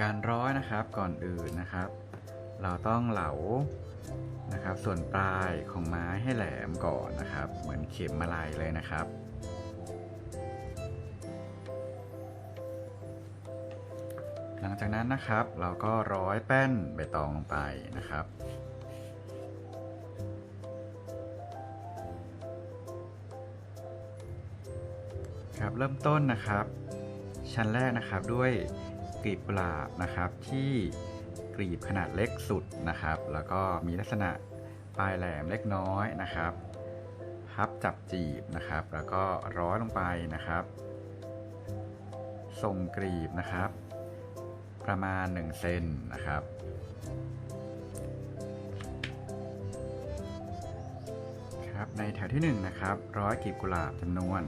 การร้อยนะครับก่อนอื่นนะครับ เราต้องเหลานะครับ ส่วนปลายของไม้ให้แหลมก่อนนะครับ เหมือนเข็มมาลายเลยนะครับ หลังจากนั้นนะครับเราก็ร้อยแป้นใบตองลงไปนะครับครับเริ่มต้นนะครับ ชั้นแรกนะครับด้วย กลีบกุหลาบนะครับ ที่กลีบขนาดเล็กสุดนะครับ แล้วก็มีลักษณะปลายแหลมเล็กน้อยนะครับ พับจับจีบนะครับ แล้วก็ร้อยลงไปนะครับทรงกลีบนะครับ ประมาณ1เซนนะครับครับในแถวที่1นะครับร้อยกลีบกุหลาบจำนวน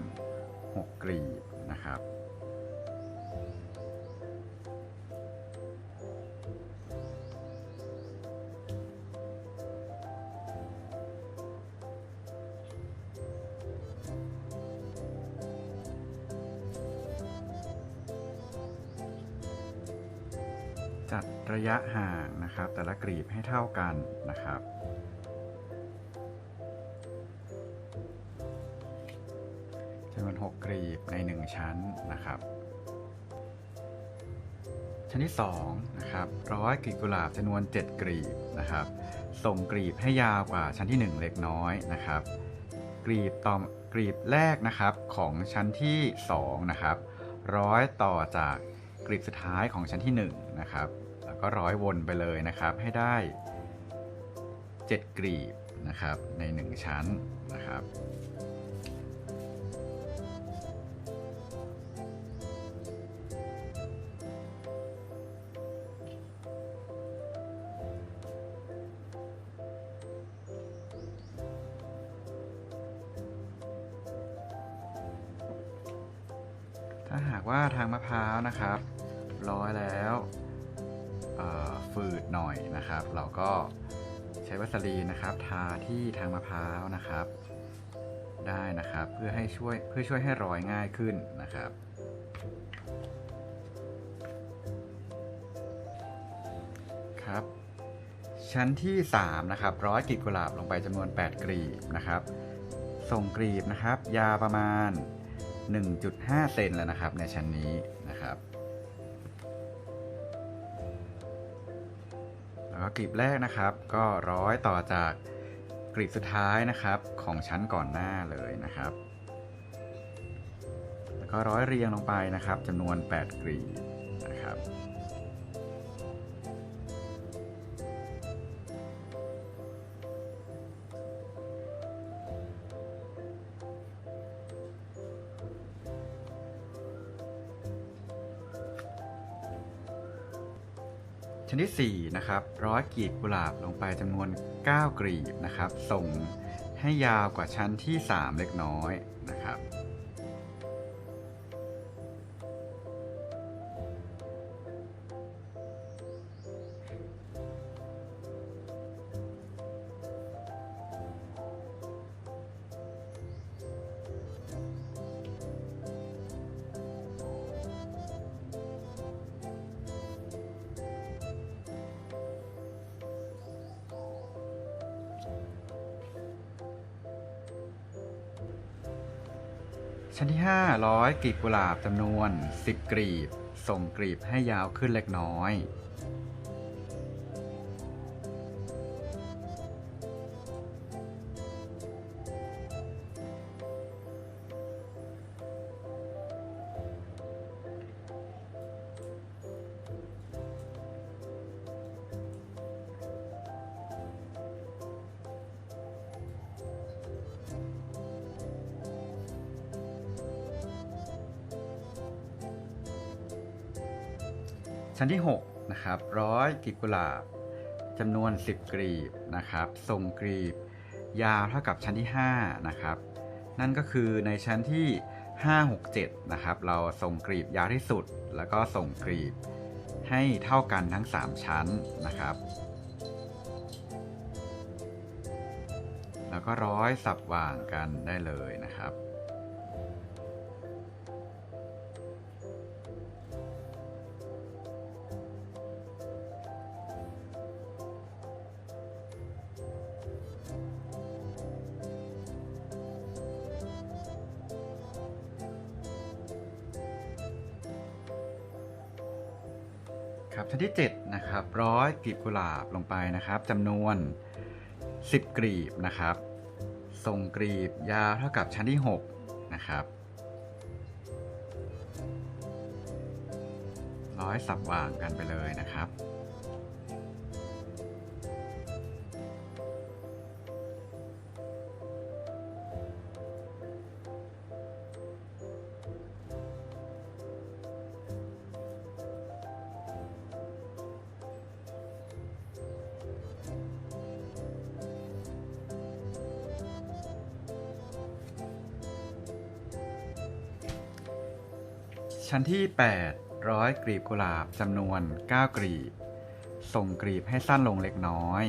6กลีบนะครับ รีบให้เท่ากันนะครับ จำนวน6กรีบใน 1 ชั้นนะครับ ชั้นที่2นะครับร้อยกลีบกุหลาบจำนวน 7 กรีบนะครับ ส่งกรีบให้ยาวกว่าชั้นที่ 1 เล็กน้อยนะครับ กรีบต่อกรีบแรกนะครับของชั้นที่2นะครับร้อยต่อจากกรีบสุดท้ายของชั้นที่1นะครับ ก็ร้อยวนไปเลยนะครับ ให้ได้ 7 กรีบนะครับใน 1 ชั้นนะครับะพร้าวนะครับ ได้นะครับเพื่อให้ช่วยเพื่อช่วยให้ร้อยง่ายขึ้นนะครับครับ ชั้นที่ 3 นะครับร้อยกลีบกุหลาบลงไปจำนวน 8 กลีบนะครับส่งกลีบนะครับ ยาวประมาณ 1.5 เซนแล้วนะครับ ในชั้นนี้นะครับแล้วก็กลีบแรกนะครับ ก็ร้อยต่อจาก กรีดสุดท้ายนะครับของชั้นก่อนหน้าเลยนะครับ แล้วก็ร้อยเรียงลงไปนะครับจำนวน 8 กรีดนะครับ ชนที่4นะครับร้อยกลีบกุหลาบลงไปจำนวน 9 กลีบนะครับ ส่งให้ยาวกว่าชั้นที่ 3 เล็กน้อยนะครับ กลีบกุหลาบจำนวน 10 กลีบ ส่งกลีบให้ยาวขึ้นเล็กน้อย ชั้นที่6นะครับร้อยกลีบกุหลาบจำนวน 10 กลีบนะครับส่งกลีบ ยาวเท่ากับชั้นที่5นะครับนั่นก็คือในชั้นที่ 5 6 7นะครับเราส่งกลีบยาวที่สุด แล้วก็ส่งกลีบให้เท่ากันทั้ง 3 ชั้นนะครับ แล้วก็ร้อยสับวางกันได้เลยนะครับ ครับชั้นที่7นะครับร้อยกลีบกุหลาบลงไปนะครับจำนวน 10 กลีบนะครับทรงกลีบยาวเท่ากับชั้นที่6นะครับร้อยสับวางกันไปเลยนะครับ ชั้นที่ 8 ร้อยกลีบกุหลาบจำนวน 9 กลีบ ส่งกลีบให้สั้นลงเล็กน้อย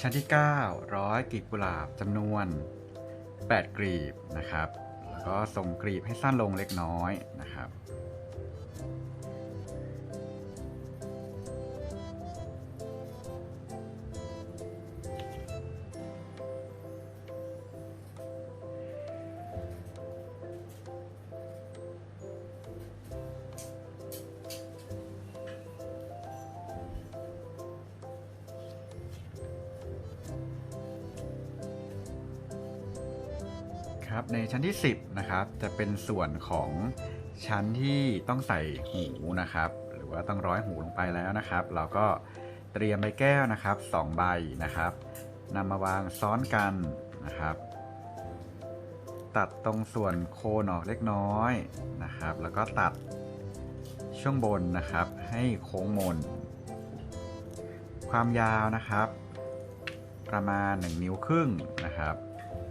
ชั้นที่ 9 ร้อยกลีบกุหลาบจำนวน 8 กลีบนะครับ แล้วก็ส่งกลีบให้สั้นลงเล็กน้อยนะครับ ชั้นที่ 10 นะครับ จะเป็นส่วนของชั้นที่ต้องใส่หูนะครับ หรือว่าต้องร้อยหูลงไปแล้วนะครับ เราก็เตรียมใบแก้วนะครับ2ใบนะครับนำมาวางซ้อนกันนะครับ ตัดตรงส่วนโคนออกเล็กน้อยนะครับ แล้วก็ตัดช่วงบนนะครับ ให้โค้งมน ความยาวนะครับ ประมาณ 1 นิ้วครึ่งนะครับ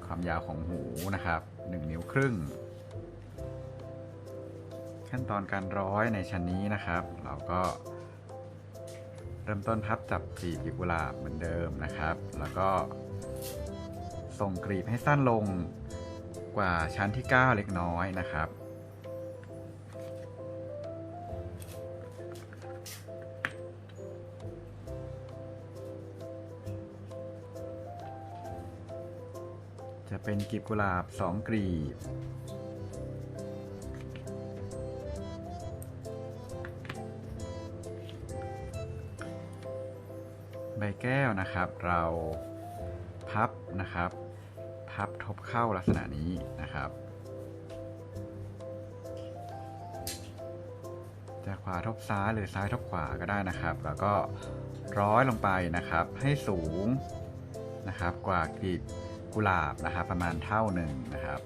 ความยาวของหูนะครับ 1 นิ้วครึ่ง ขั้นตอนการร้อยในชั้นนี้นะครับ เราก็เริ่มต้นพับจับกลีบกุหลาบเหมือนเดิมนะครับ แล้วก็ส่งกลีบให้สั้นลงกว่าชั้นที่ 9 เล็กน้อยนะครับ จะเป็นกลีบกุหลาบ2กลีบ ใบแก้วนะครับ เราพับนะครับ พับทบเข้าลักษณะนี้นะครับ จะขวาทบซ้ายหรือซ้ายทบขวาก็ได้นะครับ แล้วก็ร้อยลงไปนะครับ ให้สูงนะครับ กว่ากลีบ กุหลาบนะครับประมาณเท่าหนึ่งนะครับ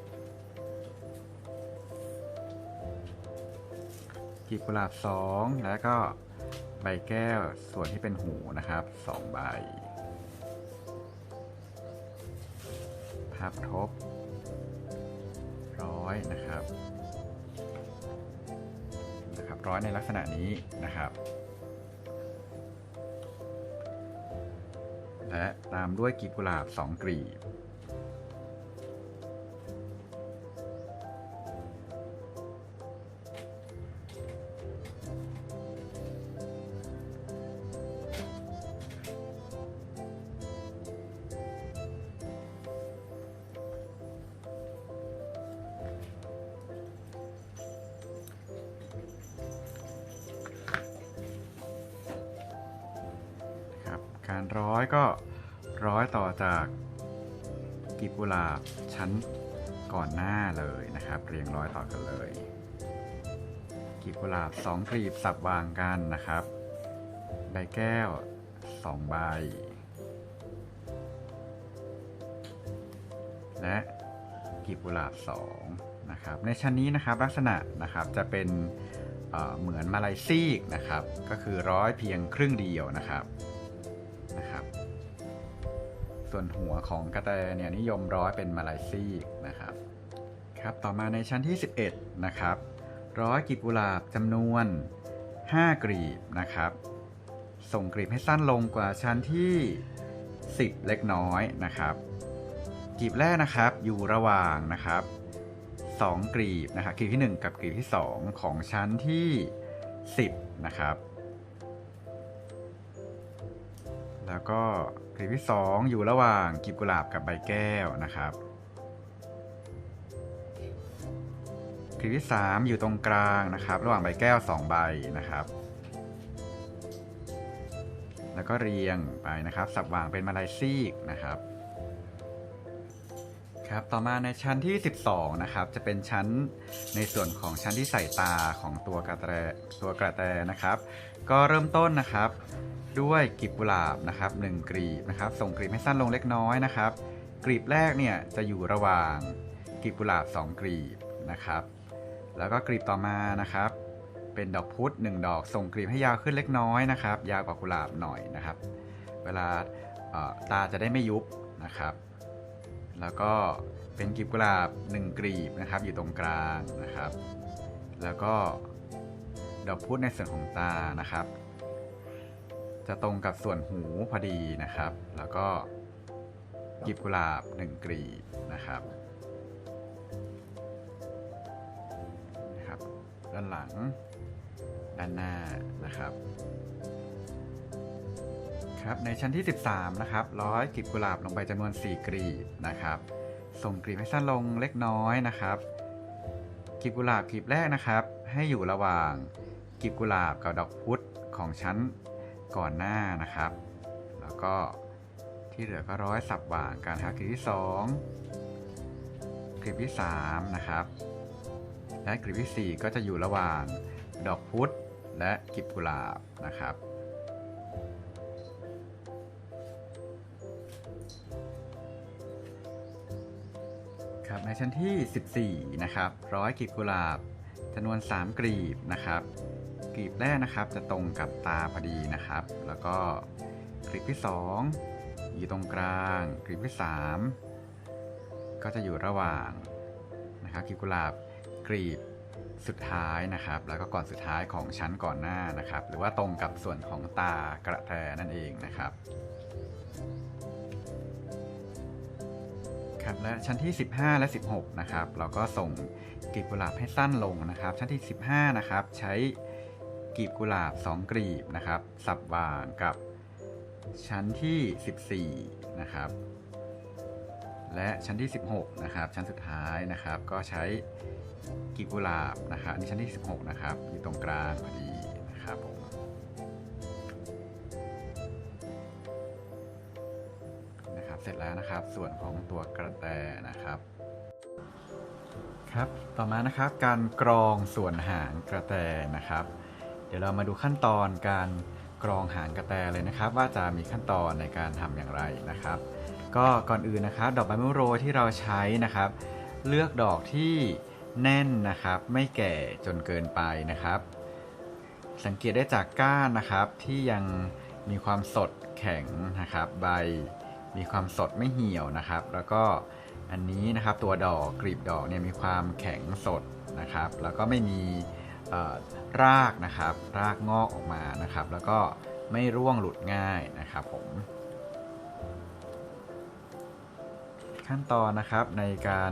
กีบกุหลาบสองแล้วก็ใบแก้วส่วนที่เป็นหูนะครับสองใบ พับทบ ร้อยนะครับนะครับ ร้อยในลักษณะนี้นะครับ และตามด้วยกีบกุหลาบ 2กลีบครับ กลีบกุหลาบสองกลีบสับวางกันนะครับ ใบแก้วสองใบ และกลีบกุหลาบสองนะครับในชั้นนี้นะครับลักษณะนะครับจะเป็นเเหมือนมาลายซีกนะครับ ก็คือร้อยเพียงครึ่งเดียวนะครับนะครับสส่วนหัวของกระแตเนี่ยนิยมร้อยเป็นมาลายซีกนะครับครับต่อมาในชั้นที่ 11 นะครับ ร้อยกลีบกุหลาบจำนวน 5 กลีบนะครับ ส่งกลีบให้สั้นลงกว่าชั้นที่ 10 เล็กน้อยนะครับกลีบแรกนะครับอยู่ระหว่างนะครับ 2 กลีบนะครับกลีบที่ 1 กับกลีบที่ 2 ของชั้นที่ 10 นะครับ แล้วก็กลีบที่ 2 อยู่ระหว่างกลีบกุหลาบกับใบแก้วนะครับ กลีบที่3อยู่ตรงกลางนะครับ ระหว่างใบแก้ว 2 ใบนะครับ แล้วก็เรียงไปนะครับ สับวางเป็นมาลายซีกนะครับครับต่อมาในชั้นที่ 12 นะครับ จะเป็นชั้นในส่วนของชั้นที่ใส่ตาของตัวกระแตตัวกระแตนะครับ ก็เริ่มต้นนะครับ ด้วยกลีบกุหลาบนะครับ1กลีบนะครับ ส่งกลีบให้สั้นลงเล็กน้อยนะครับกลีบแรกเนี่ยจะอยู่ระหว่างกลีบกุหลาบ 2กลีบนะครับ แล้วก็กลีบต่อมานะครับ เป็นดอกพุธ1ดอกส่งกลีบให้ยาวขึ้นเล็กน้อยนะครับ ยาวกว่ากุหลาบหน่อยนะครับ เวลาตาจะได้ไม่ยุบนะครับ แล้วก็เป็นกลีบกุหลาบ 1 กลีบนะครับ อยู่ตรงกลางนะครับ แล้วก็ดอกพุธในส่วนของตานะครับ จะตรงกับส่วนหูพอดีนะครับ แล้วก็กลีบกุหลาบ 1 กลีบนะครับ ด้านหลัง ด้านหน้านะครับ ครับในชั้นที่ 13 นะครับร้อยกลีบกุหลาบลงไปจำนวน 4กลีบนะครับส่งกลีบให้สั้นลงเล็กน้อยนะครับกลีบกุหลาบกลีบแรกนะครับ ให้อยู่ระหว่างกลีบกุหลาบกับดอกพุธของชั้นก่อนหน้านะครับ แล้วก็ที่เหลือก็ร้อยสับวางกันครับกลีบที่2กลีบที่3นะครับ และกลีบที่ 4 ก็จะอยู่ระหว่างดอกพุธและกลีบกุหลาบนะครับครับในชั้นที่ 14 นะครับร้อยกลีบกุหลาบจำนวน 3 กลีบนะครับ กลีบแรกนะครับจะตรงกับตาพอดีนะครับ แล้วก็กลีบที่ 2 อยู่ตรงกลาง กลีบที่ 3 ก็จะอยู่ระหว่างนะครับกลีบกุหลาบ กลีบสุดท้ายนะครับ แล้วก็ก่อนสุดท้ายของชั้นก่อนหน้านะครับ หรือว่าตรงกับส่วนของตากระแตนั่นเองนะครับครับและชั้นที่ 15 และ 16 นะครับ เราก็ส่งกลีบกุหลาบให้สั้นลงนะครับ ชั้นที่ 15 นะครับ ใช้กลีบกุหลาบ 2 กลีบนะครับ สับวางกับชั้นที่ 14 นะครับ และชั้นที่ 16 นะครับ ชั้นสุดท้ายนะครับก็ใช้กีบกุหลาบนะครับนี่ชั้นที่ 16 นะครับอยู่ตรงกลางพอดีนะครับผมนะครับเสร็จแล้วนะครับส่วนของตัวกระแตนะครับครับต่อมานะครับการกรองส่วนหางกระแตนะครับ เดี๋ยวเรามาดูขั้นตอนการกรองหางกระแตเลยนะครับ ว่าจะมีขั้นตอนในการทำอย่างไรนะครับ ก็ก่อนอื่นนะครับ ดอกใบมะโรยที่เราใช้นะครับ เลือกดอกที่แน่นนะครับ ไม่แก่จนเกินไปนะครับ สังเกตได้จากก้านนะครับ ที่ยังมีความสดแข็งนะครับ ใบมีความสดไม่เหี่ยวนะครับ แล้วก็อันนี้นะครับตัวดอกกลีบดอกเนี่ยมีความแข็งสดนะครับ แล้วก็ไม่มีรากนะครับ รากงอกออกมานะครับ แล้วก็ไม่ร่วงหลุดง่ายนะครับผม ขั้นตอนนะครับในการ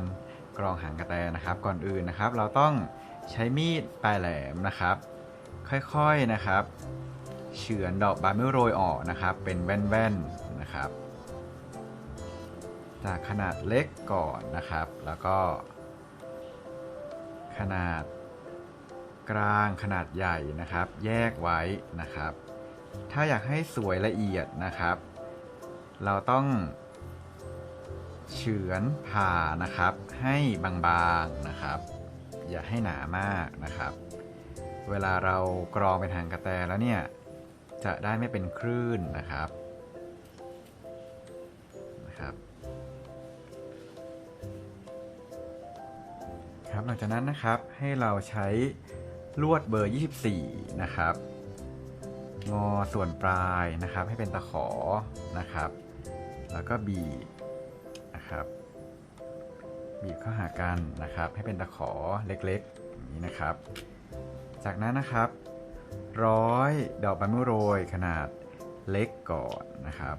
กรองหางกระแตนะครับ ก่อนอื่นนะครับ เราต้องใช้มีดปลายแหลมนะครับ ค่อยๆนะครับ เฉือนดอกบานไม่โรยออกนะครับ เป็นแว่นๆนะครับ จากขนาดเล็กก่อนนะครับ แล้วก็ ขนาดกลางขนาดใหญ่นะครับ แยกไว้นะครับ ถ้าอยากให้สวยละเอียดนะครับ เราต้อง เฉือนผ่านะครับ ให้บางๆนะครับ อย่าให้หนามากนะครับ เวลาเรากรองเป็นหางกระแตแล้วเนี่ยจะได้ไม่เป็นคลื่นนะครับนะครับครับหลังจากนั้นนะครับให้เราใช้ลวดเบอร์ 24 นะครับ งอส่วนปลายนะครับให้เป็นตะขอนะครับ แล้วก็บีบ นะครับ บีบเข้าหากันนะครับ ให้เป็นตะขอเล็กๆอย่างนี้นะครับ จากนั้นนะครับ ร้อยดอกใบมะโรยขนาดเล็กก่อนนะครับ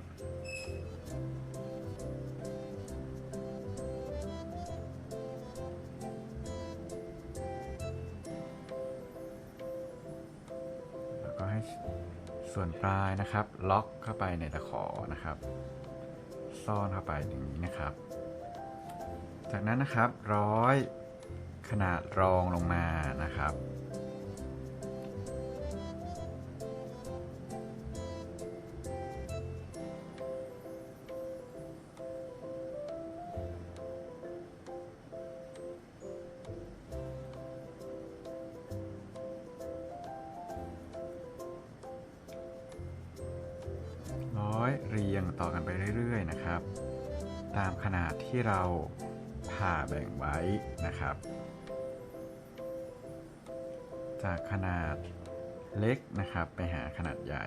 แล้วก็ให้ส่วนปลายนะครับ ล็อกเข้าไปในตะขอนะครับ ซ่อนเข้าไปอย่างนี้นะครับ จากนั้นนะครับร้อยขนาดรองลงมานะครับ ที่เราผ่าแบ่งไว้นะครับ จากขนาดเล็กนะครับไปหาขนาดใหญ่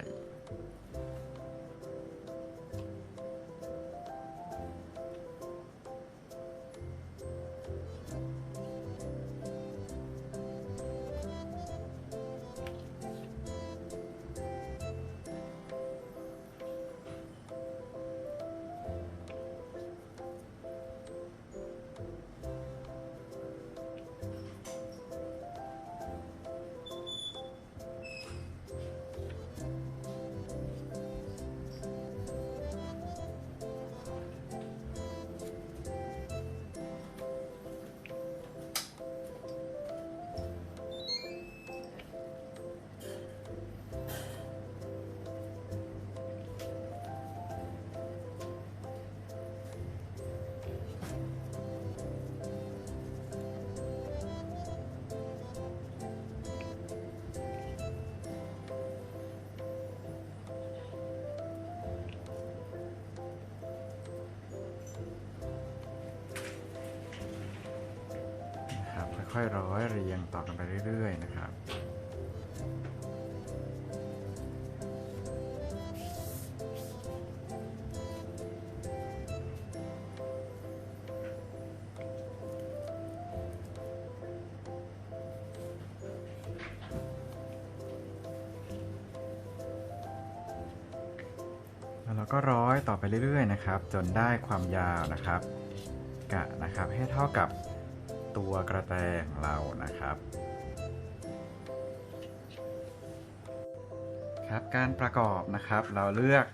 ค่อยๆร้อยเรียงต่อกันไปเรื่อย ๆ นะครับแล้วเราก็ร้อยต่อไปเรื่อย ๆ นะครับ จนได้ความยาวนะครับ กะนะครับให้เท่ากับ ตัวกระแตของเรานะครับ ครับการประกอบนะครับเราเลือก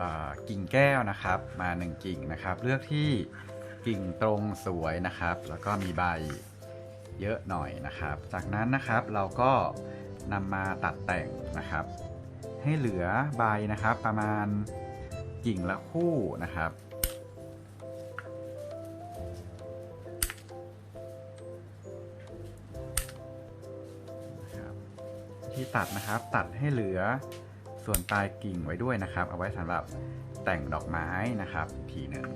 อกิ่งแก้วนะครับ มา 1 กิ่งนะครับ เลือกที่กิ่งตรงสวยนะครับ แล้วก็มีใบเยอะหน่อยนะครับ จากนั้นนะครับเราก็นำมาตัดแต่งนะครับ ให้เหลือใบนะครับประมาณกิ่งละคู่นะครับ ที่ตัดนะครับ ตัดให้เหลือส่วนปลายกิ่งไว้ด้วยนะครับ เอาไว้สำหรับแต่งดอกไม้นะครับ ทีหนึ่ง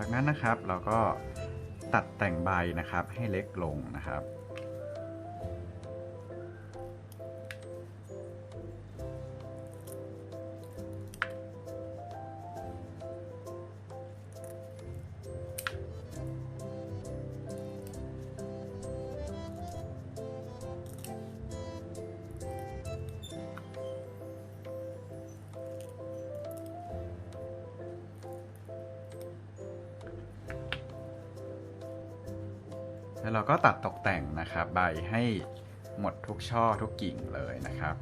จากนั้นนะครับเราก็ตัดแต่งใบนะครับให้เล็กลงนะครับ บใบให้หมดทุกช่อทุกกิ่งเลยนะครับ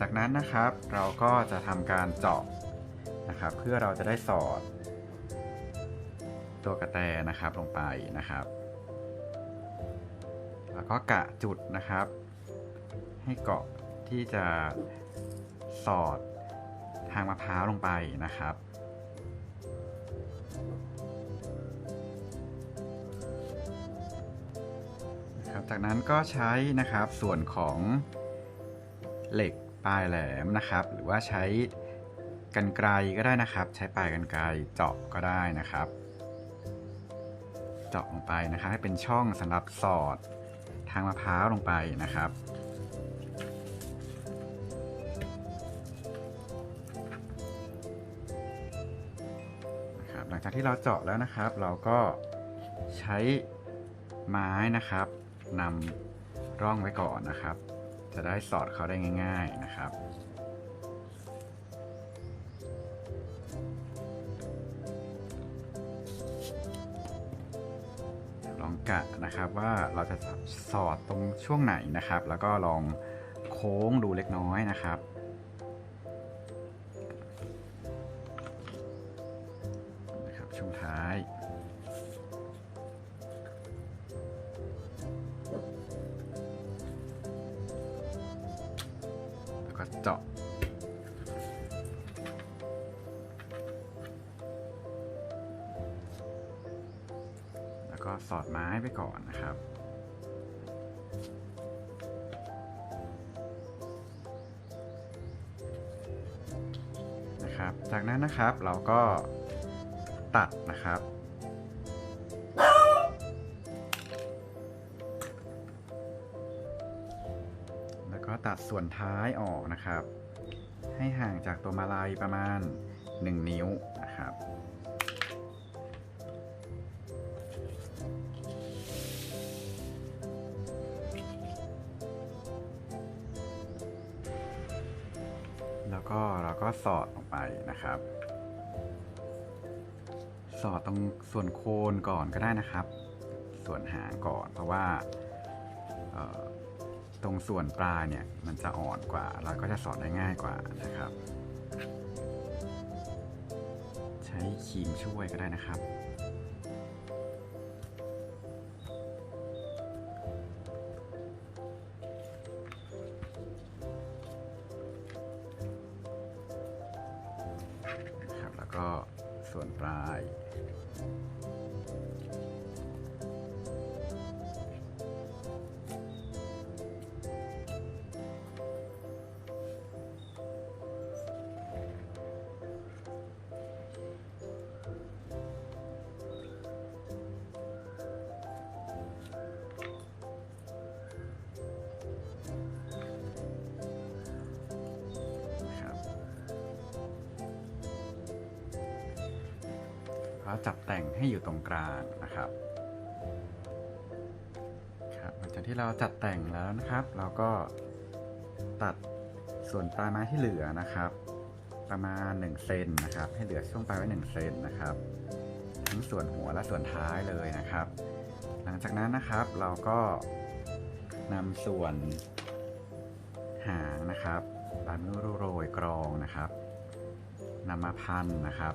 จากนั้นนะครับเราก็จะทำการเจาะนะครับ เพื่อเราจะได้สอด ตัวกระแตนะครับลงไปนะครับ แล้วก็กะจุดนะครับ ให้เกาะที่จะสอดทางมะพร้าวลงไปนะครับ จากนั้นก็ใช้นะครับส่วนของเหล็กปลายแหลมนะครับ หรือว่าใช้กันไกรก็ได้นะครับ ใช้ปลายกันไกรเจาะก็ได้นะครับ เจาะลงไปนะครับให้เป็นช่องสำหรับสอดทางมะพร้าวลงไปนะครับหลังจากที่เราเจาะแล้วนะครับ เราก็ใช้ไม้นะครับ นำร่องไว้ก่อนนะครับ จะได้สอดเขาได้ง่าย ๆนะครับลองกะนะครับว่าเราจะสอดตรงช่วงไหนนะครับ แล้วก็ลองโค้งดูเล็กน้อยนะครับ จากนั้นนะครับเราก็ตัดนะครับ แล้วก็ตัดส่วนท้ายออกนะครับ ให้ห่างจากตัวมาลัยประมาณ 1 นิ้วนะครับแล้วก็เราก็สอด นะครับ สอดตรงส่วนโคนก่อนก็ได้นะครับ ส่วนหางก่อน เพราะว่าตรงส่วนปลายเนี่ยมันจะอ่อนกว่า เราก็จะสอดได้ง่ายกว่านะครับ ใช้ครีมช่วยก็ได้นะครับ ก็ส่วนปลาย แล้วจับแต่งให้อยู่ตรงกลางนะครับครับหลังจากที่เราจัดแต่งแล้วนะครับ เราก็ตัดส่วนปลายไม้ที่เหลือนะครับ ประมาณ1เซนนะครับ ให้เหลือช่วงปลายไว้1เซนนะครับ ทั้งส่วนหัวและส่วนท้ายเลยนะครับ หลังจากนั้นนะครับเราก็นำส่วนหางนะครับตามด้วยโรยกรองนะครับนำมาพันนะครับ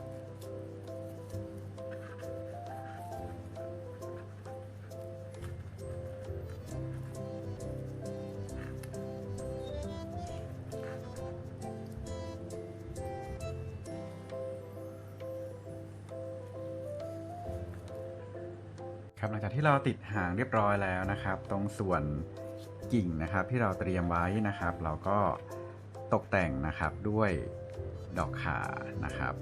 หางเรียบร้อยแล้วนะครับ ตรงส่วนกิ่งนะครับที่เราเตรียมไว้นะครับ เราก็ตกแต่งนะครับด้วยดอกขานะครับ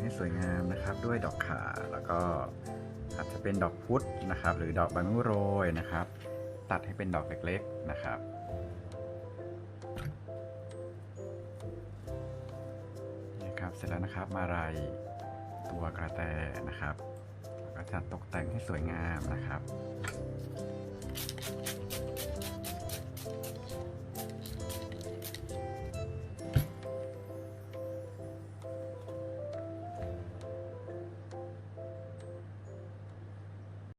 ให้สวยงามนะครับด้วยดอกขาแล้วก็อาจจะเป็นดอกพุธนะครับ หรือดอกบานุโรยนะครับ ตัดให้เป็นดอกเล็กๆนะครับนี่ครับเสร็จแล้วนะครับมาลายตัวกระแตนะครับก็จะตกแต่งให้สวยงามนะครับ